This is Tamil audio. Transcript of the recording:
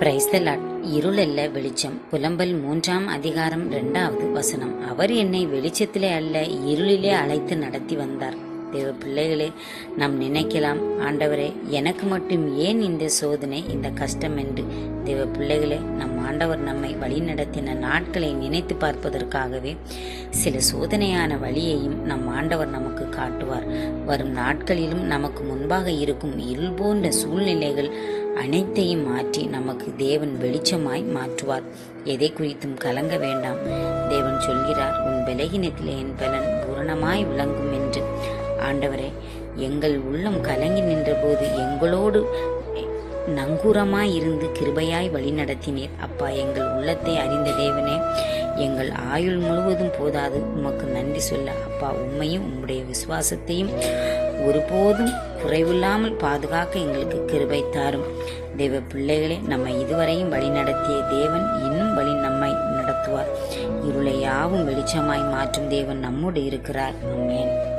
பிரைஸ்தலாட் இருளல்ல வெளிச்சம். புலம்பல் மூன்றாம் அதிகாரம் இரண்டாவது வசனம். அவர் என்னை வெளிச்சத்திலே அல்ல இருளிலே அழைத்து நடத்தி வந்தார். தேவ பிள்ளைகளே நாம் நினைக்கலாம் ஆண்டவரே எனக்கு மட்டும் ஏன் இந்த சோதனை இந்த கஷ்டம் என்று? தேவ பிள்ளைகளே நம் ஆண்டவர் நம்மை வழிநடத்தின நாட்களை நினைத்து பார்ப்பதற்காகவே சில சோதனையான வழியையும் நம் ஆண்டவர் நமக்கு காட்டுவார். வரும் நாட்களிலும் நமக்கு முன்பாக இருக்கும் இருள் போன்ற சூழ்நிலைகள் அனைத்தையும் மாற்றி நமக்கு தேவன் வெளிச்சமாய் மாற்றுவார். எதை குறித்தும் கலங்க வேண்டாம். தேவன் சொல்கிறார் உன் பலகீனத்திலே என் பலன் பூரணமாய் விளங்கும் என்று. ஆண்டவரே எங்கள் உள்ளம் கலங்கி நின்றபோது எங்களோடு நங்கூரமாய் இருந்து கிருபையாய் வழிநடத்தினீர் அப்பா எங்கள் உள்ளத்தை அறிந்த தேவனே எங்கள் ஆயுள் முழுவதும் போதாது. உமக்கு நன்றி சொல்ல அப்பா உண்மையும் உம்முடைய விசுவாசத்தையும் ஒருபோதும் குறைவில்லாமல் பாதுகாக்க எங்களுக்கு கிருபை தாரும். தெய்வ பிள்ளைகளே நம்மை இதுவரையும் வழி நடத்திய தேவன் இன்னும் வழி நம்மை நடத்துவார். இருளை யாவும் வெளிச்சமாய் மாற்றும் தேவன் நம்மோடு இருக்கிறார். நம்மேன்